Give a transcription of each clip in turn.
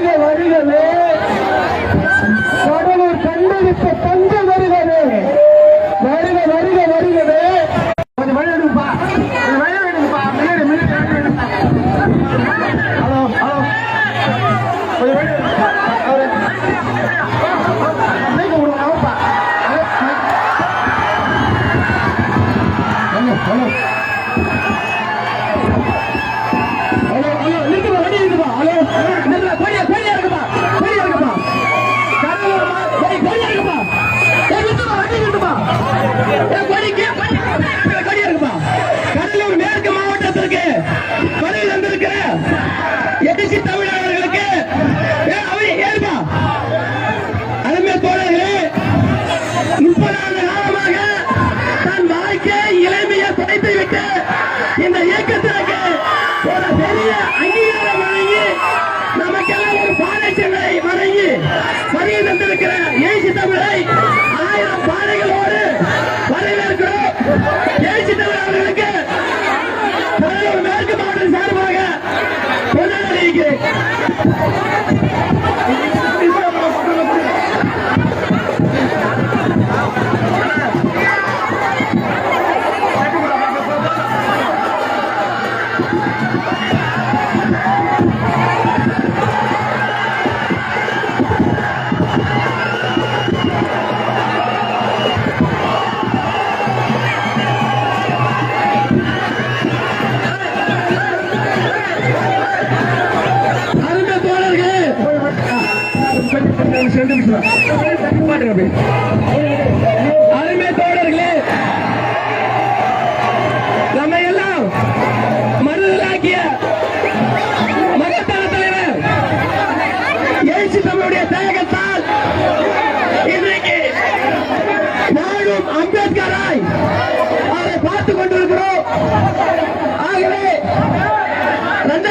வருக வருகவே. கடலூர் கண்டெடுத்த தந்தை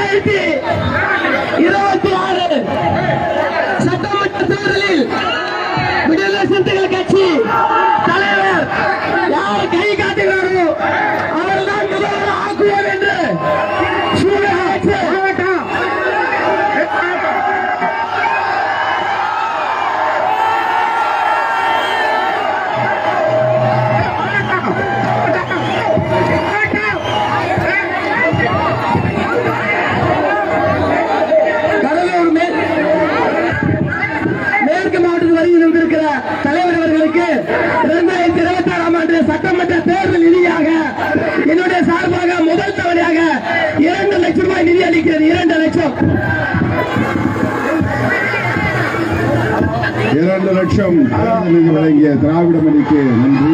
இரண்டாயிரத்தி இருபத்தி இரண்டாயிரத்தி இருபத்தி ஆறாம் ஆண்டு சட்டமன்ற தேர்தல் நிதியாக என்னுடைய சார்பாக முதல் தவணையாக இரண்டு லட்சம் ரூபாய் நிதி அளிக்கிறது. இரண்டு லட்சம். இரண்டு லட்சம் வழங்கிய திராவிட மணிக்கு நன்றி.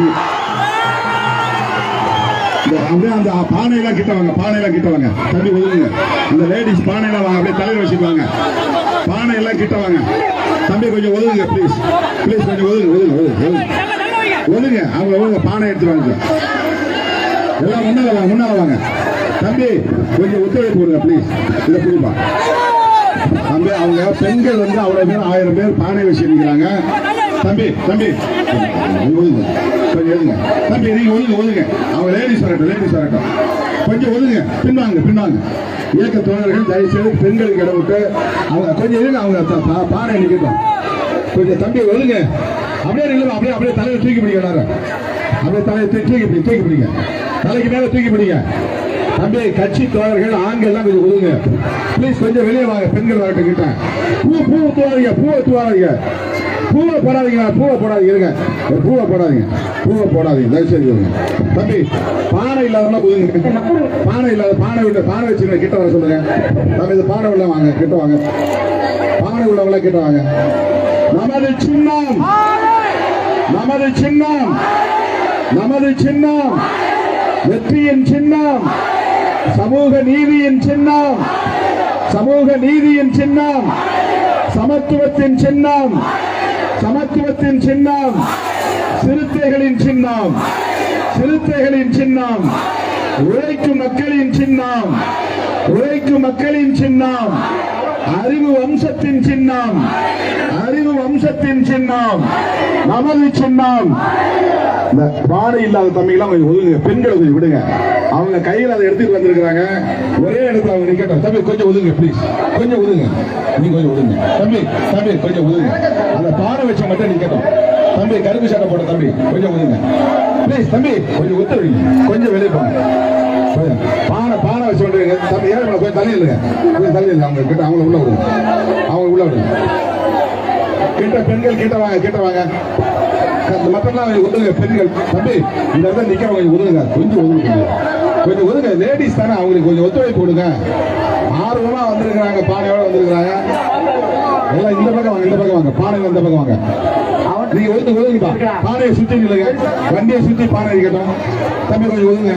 அப்படியே அந்த பானையெல்லாம் கிட்ட வாங்க பானையெல்லாம் கிட்ட வாங்க. தம்பி ஒதுங்க இந்த லேடிஸ் பானையெல்லாம் வாங்க அப்படியே தலைவர் வச்சுக்குவாங்க பானையெல்லாம் கிட்ட வாங்க. தம்பி கொஞ்சம் ஒதுங்க ப்ளீஸ் ப்ளீஸ் கொஞ்சம் ஒதுங்க ஒதுங்க ஒதுங்க ஒதுங்க அவங்க ஒழுங்க பானை எடுத்து வாங்க. எல்லாம் முன்னால வாங்க முன்னால வாங்க. தம்பி கொஞ்சம் ஒத்துழைப்பு கொடுங்க ப்ளீஸ் இதை புரியுமா தம்பி அவங்க பெண்கள் வந்து அவ்வளவு பேர் ஆயிரம் பேர் பானை வச்சு நிற்கிறாங்க தம்பி தம்பி. ஒழுங்க. கொஞ்சம் எழுதுங்க. தம்பி நீங்க ஒழுங்க ஒதுங்க அவங்க லேடிஸ் வரட்டும் லேடிஸ் வரட்டும். கொஞ்சம் ஒதுங்க பின்வாங்க பின்வாங்க. இயக்க தோழர்கள் தயவு செய்து பெண்களுக்கு இடம் விட்டு அவங்க கொஞ்சம் அவங்க பானை நிற்கட்டும் கொஞ்சம் தம்பி ஒழுங்க. அப்படியே நில்லுங்க அப்படியே அப்படியே தலையை தூக்கி பிடிக்க அப்படியே தலையை தூக்கி பிடி தூக்கி பிடிங்க. தலைக்கு மேல தூக்கி பிடிங்க. தம்பி கட்சி தோழர்கள் ஆண்கள் எல்லாம் கொஞ்சம் ஒதுங்க. ப்ளீஸ் கொஞ்சம் வெளியே வாங்க பெண்கள் வரட்டும் கிட்ட. பூ பூ தூவாதீங்க பூவை தூவாதீங்க பூவை போடாதீங்க பூவை போடாதீங்க இருங்க. பூவை போடாதீங்க பூவை போடாதீங்க தயவுசெய்து இருங்க. தம்பி பானை இல்லாதவங்க ஒதுங்க பானை இல்லாத பானை விட்டு பானை வச்சுருங்க கிட்ட வர சொல்லுங்க. தம்பி இந்த பானை உள்ள வாங்க கிட்ட வாங்க. பானை உள்ளவங்கள கிட்ட வாங்க. நமது சின்னம். நமது சின்னம் நமது சின்னம் வெற்றியின் சின்னம் சமூக நீதியின் சின்னம் சமூக நீதியின் சின்னம் சமத்துவத்தின் சின்னம் சமத்துவத்தின் சின்னம் சிறுத்தைகளின் சின்னம் சிறுத்தைகளின் சின்னம் உழைக்கும் மக்களின் சின்னம் உழைக்கும் மக்களின் சின்னம். அறிவு வம்சத்தின் சின்னம். அறிவு வம்சத்தின் சின்னம். நமது சின்னம். இந்த பாடை இல்லாத தம்பிகளாம் கொஞ்சம் ஒதுங்க பெண்களை கொஞ்சம் விடுங்க. அவங்க கையில் அதை எடுத்துட்டு வந்திருக்கிறாங்க. ஒரே இடத்துல அவங்க நிக்கட்டும். தம்பி கொஞ்சம் ஒதுங்க ப்ளீஸ் கொஞ்சம் ஒதுங்க. நீ கொஞ்சம் ஒதுங்க. தம்பி தம்பி கொஞ்சம் ஒதுங்க. அந்த பானை வச்ச மட்டும் நிக்கட்டும். தம்பி கருப்பு சட்டை போட்ட தம்பி. கொஞ்சம் ஒதுங்க. ப்ளீஸ் தம்பி கொஞ்சம் ஒத்துழைங்க கொஞ்சம் வெளியே போங்க. பானை பானை வச்சு விட்டுருங்க தம்பி ஏழை கொஞ்சம் தள்ளி இல்லைங்க கொஞ்சம் தள்ளி இல்லை அவங்க கிட்ட அவங்கள உள்ள விடுங்க. அவங்க உள்ள விடுங்க. கிட்ட பெண்கள் கிட்ட வாங்க கிட்ட வாங்க. மற்றெல்லாம் ஒதுங்க பெண்கள் தம்பி இந்த இடத்துல நிக்கிறவங்க கொஞ்சம் ஒதுங்க கொஞ்சம் உதுங்க கொஞ்சம் ஒதுங்க லேடிஸ் தானே அவங்களுக்கு கொஞ்சம் ஒத்துழைப்பு கொடுங்க. ஆர்வமா வந்திருக்கிறாங்க பானையோட வந்திருக்கிறாங்க. எல்லாம் இந்த பக்கம் வாங்க இந்த பக்கம் வாங்க. பானையில இந்த பக்கம் வாங்க. நீங்க ஒதுங்க ஒதுங்கப்பா பானையை சுத்தி நில்லுங்க. வண்டியை சுத்தி பானை இருக்கட்டும். தம்பி கொஞ்சம் ஒதுங்க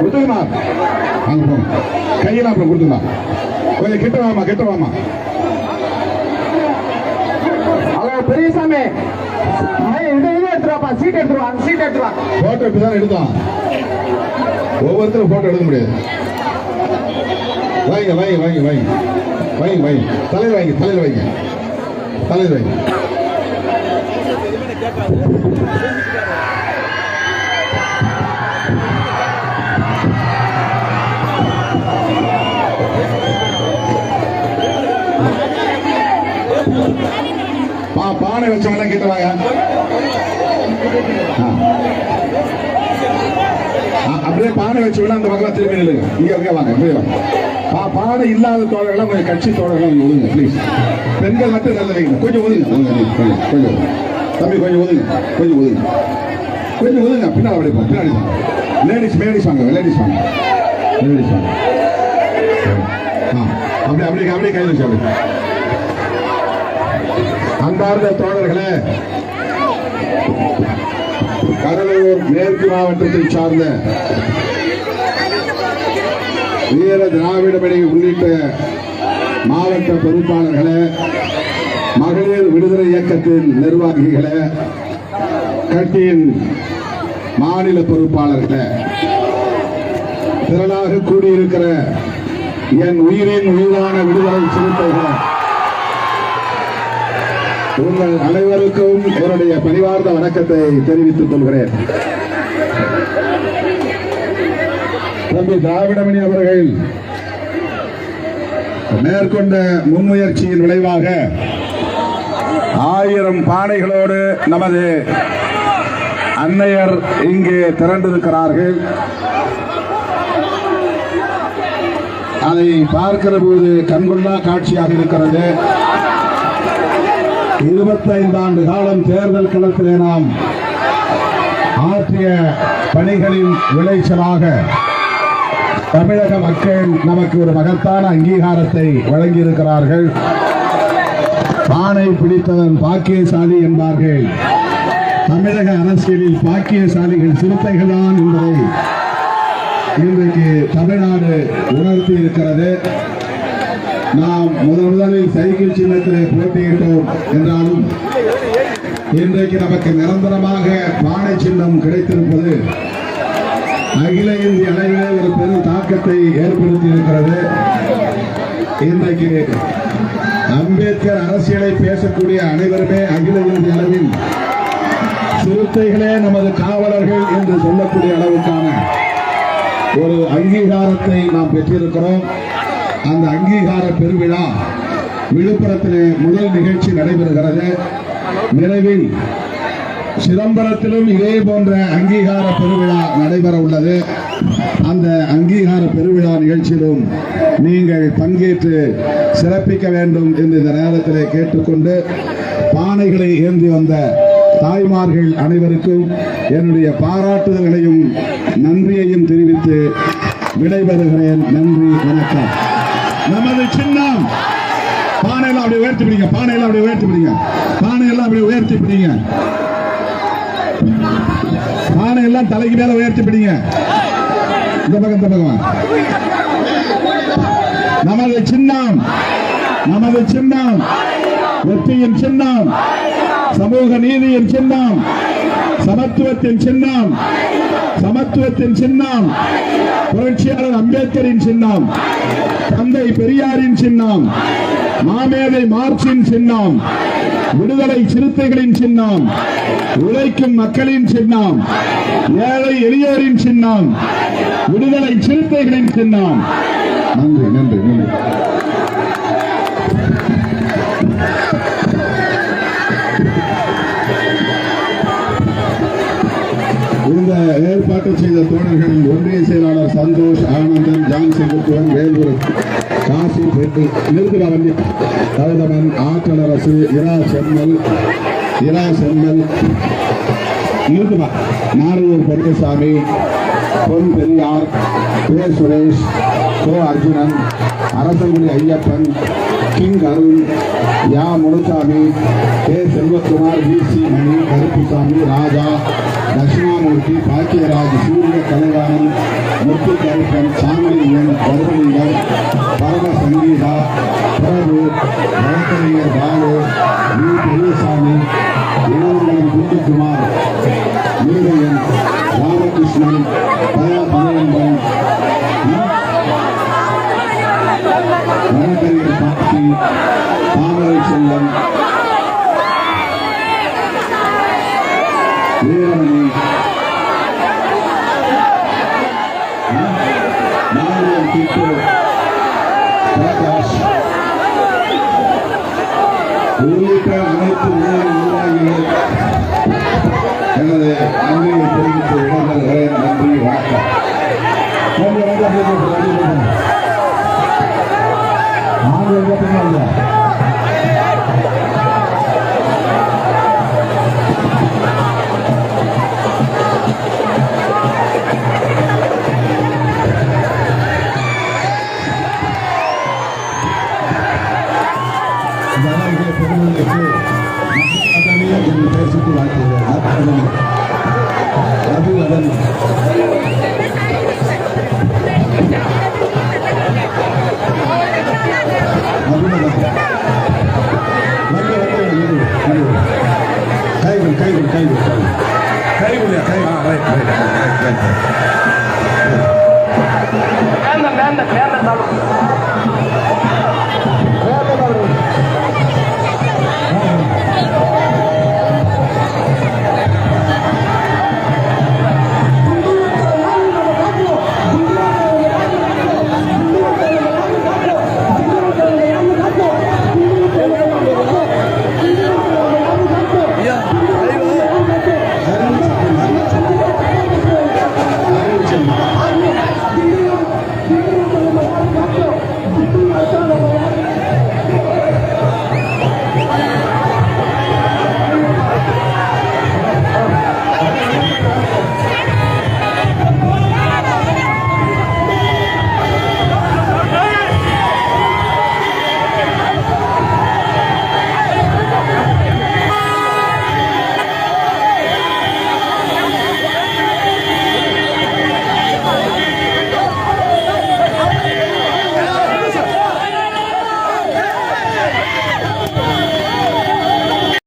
ஒதுங்கம்மா வாங்க போங்க கையெல்லாம் அப்புறம் கொடுத்துக்கலாம் கொஞ்சம் கிட்ட வாமா கிட்ட வாமா. பெரியசாமி. போட்டோ இப்பதான் எடுத்தோம் ஒவ்வொருத்தரும் போட்டோ எடுக்க முடியாது. வாங்க வாங்க வாங்க வாங்க. வாங்க வாங்க. தலையில் வாங்க தலையில் வைங்க. தலையில் வைங்க. பா பானை வச்சவங்க கிட்ட வாங்க ஆ. அப்படியே பானை வச்சு விட அந்த பக்கம் திரும்பி நில்லுங்க இங்க இங்க வாங்க இப்படியே வாங்க பானை இல்லாத தோழர்கள்லாம் கொஞ்சம் கட்சி தோழர்கள்லாம் கொஞ்சம் ஒதுங்க ப்ளீஸ் பெண்கள் மட்டும் நல்ல வைங்க கொஞ்சம் ஒதுங்க கொஞ்சம் கொஞ்சம் தம்பி கொஞ்சம் ஒதுங்க கொஞ்சம் ஒதுங்க கொஞ்சம் ஒதுங்க பின்னால் அப்படியே பின்னாடி லேடிஸ் லேடிஸ் வாங்க லேடிஸ் வாங்க லேடிஸ் வாங்க ஆ அப்படியே அப்படியே அப்படியே கையில் வச்சு அப்படியே அன்பார்ந்த தோழர்களே கடலூர் மேற்கு மாவட்டத்தை சார்ந்த வீர திராவிடமணி உள்ளிட்ட மாவட்ட பொறுப்பாளர்களே மகளிர் விடுதலை இயக்கத்தின் நிர்வாகிகளே கட்சியின் மாநில பொறுப்பாளர்களே திரளாக கூடியிருக்கிற என் உயிரின் உயிரான விடுதலை சிறுத்தைகள் உங்கள் அனைவருக்கும் என்னுடைய பணிவார்ந்த வணக்கத்தை தெரிவித்துக் கொள்கிறேன். தம்பி திராவிடமணி அவர்கள் மேற்கொண்ட முன்முயற்சியின் விளைவாக ஆயிரம் பானைகளோடு நமது அன்னையர் இங்கே திரண்டிருக்கிறார்கள். அதை பார்க்கிற போது கண்கொள்ளா காட்சியாக இருக்கிறது. இருபத்தைந்து ஆண்டு காலம் தேர்தல் களத்திலே நாம் ஆற்றிய பணிகளின் விளைச்சலாக தமிழக மக்கள் நமக்கு ஒரு மகத்தான அங்கீகாரத்தை வழங்கியிருக்கிறார்கள். பானை பிடித்தவன் பாக்கியசாலி என்பார்கள். தமிழக அரசியலில் பாக்கியசாலிகள் சிறுத்தைகள் தான் என்பதை இன்றைக்கு தமிழ்நாடு உணர்த்தி இருக்கிறது நாம் முதல் முதலில் சைக்கிள் சின்னத்திலே போட்டியிட்டோம் என்றாலும் இன்றைக்கு நமக்கு நிரந்தரமாக பானை சின்னம் கிடைத்திருப்பது அகில இந்திய அளவிலே ஒரு பெரும் தாக்கத்தை ஏற்படுத்தி இருக்கிறது இன்றைக்கு அம்பேத்கர் அரசியலை பேசக்கூடிய அனைவருமே அகில இந்திய அளவில் சிறுத்தைகளே நமது காவலர்கள் என்று சொல்லக்கூடிய அளவுக்கான ஒரு அங்கீகாரத்தை நாம் பெற்றிருக்கிறோம். அந்த அங்கீகார பெருவிழா விழுப்புரத்திலே முதல் நிகழ்ச்சி நடைபெறுகிறது. விரைவில் சிதம்பரத்திலும் இதே போன்ற அங்கீகார பெருவிழா நடைபெற உள்ளது. அந்த அங்கீகார பெருவிழா நிகழ்ச்சியிலும் நீங்கள் பங்கேற்று சிறப்பிக்க வேண்டும் என்று இந்த நேரத்திலே கேட்டுக்கொண்டு பானைகளை ஏந்தி வந்த தாய்மார்கள் அனைவருக்கும் என்னுடைய பாராட்டுதல்களையும் நன்றியையும் தெரிவித்து விடைபெறுகிறேன். நன்றி வணக்கம். நமது சின்னம். பானையெல்லாம் அப்படியே உயர்த்தி பிடிங்க. பானையெல்லாம் அப்படியே உயர்த்தி பிடிங்க. பானையெல்லாம் அப்படியே உயர்த்தி பிடிங்க. பானையெல்லாம் தலைக்கு மேல உயர்த்தி பிடிங்க. இந்த பக்கம் இந்த பக்கம்? நமது சின்னம். நமது சின்னம். வெற்றியின் சின்னம். சமூக நீதியின் சின்னம். சமத்துவத்தின் சின்னம். சமத்துவத்தின் சின்னம். புரட்சியாளர் அம்பேத்கரின் சின்னம். தந்தை பெரியாரின் சின்னம் மாமேதை மார்ச்சின் சின்னம் விடுதலை சிறுத்தைகளின் சின்னம் உழைக்கும் மக்களின் சின்னம் ஏழை எளியோரின் சின்னம் விடுதலை சிறுத்தைகளின் சின்னம். நன்றி நன்றி நன்றி. ஏற்பாட்டு செய்த தோழர்கள் ஒன்றிய செயலாளர் சந்தோஷ் ஆனந்தன் ஜான் செங்குட்டுவன் வேல்புரம் காசி பெட்டு நிறுத்துவா வண்டி கௌதமன் ஆற்றலரசு இரா செம்மல் இரா செம்மல் நிறுத்துவா நாரையூர் பொன்னுசாமி பொன் பெரியார் கே சுரேஷ் கோ அர்ஜுனன் அரசங்குடி ஐயப்பன் கிங் அருண் யா Munusamy K Selvakumar V C Mani Karuppusamy Raja Dakshinamoorthy Bhagyaraj Surya Kalaivanan Muthu Karuppan சாமலிங்கன் வருவலிங்கம் பரம சங்கீதா பிரபு வழக்கறிஞர் பாலு வி. பெரியசாமி இளவரன் குஞ்சுகுமார் நீரையன் ராமகிருஷ்ணன் தயா பகவந்தன் வழக்கறிஞர் பாட்டி தாமரை செல்வன் கொஞ்சம் வந்து